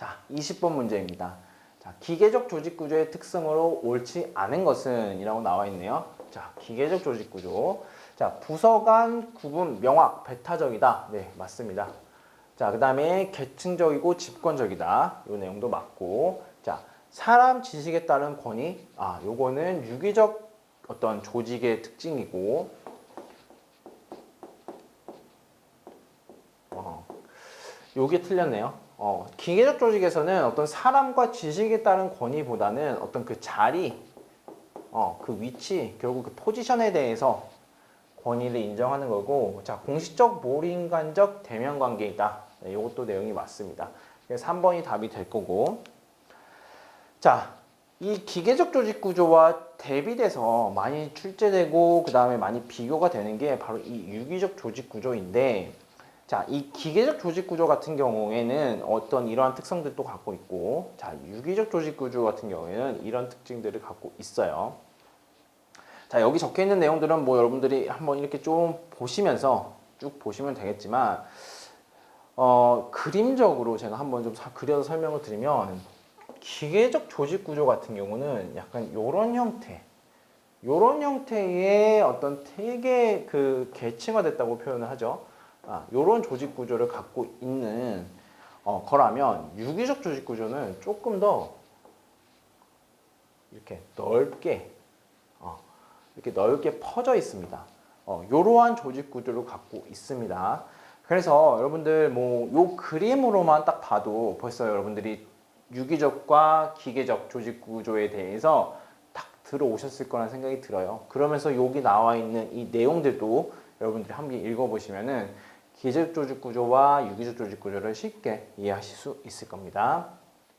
자, 20번 문제입니다. 자, 기계적 조직 구조의 특성으로 옳지 않은 것은 이라고 나와 있네요. 자, 기계적 조직 구조. 자, 부서 간 구분 명확 배타적이다. 네, 맞습니다. 자, 그다음에 계층적이고 집권적이다. 이 내용도 맞고. 자, 사람 지식에 따른 권위. 아, 요거는 유기적 어떤 조직의 특징이고 어, 요게 틀렸네요. 어, 기계적 조직에서는 어떤 사람과 지식에 따른 권위보다는 어떤 그 자리, 어, 그 위치, 결국 그 포지션에 대해서 권위를 인정하는 거고, 자, 공식적 몰인간적 대면 관계이다. 네, 이것도 내용이 맞습니다. 그래서 3번이 답이 될 거고. 자, 이 기계적 조직 구조와 대비돼서 많이 출제되고, 그 다음에 많이 비교가 되는 게 바로 이 유기적 조직 구조인데, 자, 이 기계적 조직 구조 같은 경우에는 어떤 이러한 특성들도 갖고 있고, 자, 유기적 조직 구조 같은 경우에는 이런 특징들을 갖고 있어요. 자, 여기 적혀 있는 내용들은 뭐 여러분들이 한번 이렇게 좀 보시면서 쭉 보시면 되겠지만, 어, 그림적으로 제가 한번 좀 사- 그려서 설명을 드리면, 기계적 조직 구조 같은 경우는 약간 요런 형태, 요런 형태의 어떤 되게 그 계층화됐다고 표현을 하죠. 아, 요런 조직 구조를 갖고 있는 어, 거라면 유기적 조직 구조는 조금 더 이렇게 넓게 어, 이렇게 넓게 퍼져 있습니다. 어, 요러한 조직 구조를 갖고 있습니다. 그래서 여러분들 뭐 요 그림으로만 딱 봐도 벌써 여러분들이 유기적과 기계적 조직 구조에 대해서 딱 들어오셨을 거라는 생각이 들어요. 그러면서 여기 나와 있는 이 내용들도 여러분들이 한번 읽어보시면은 기계적 조직 구조와 유기적 조직 구조를 쉽게 이해하실 수 있을 겁니다.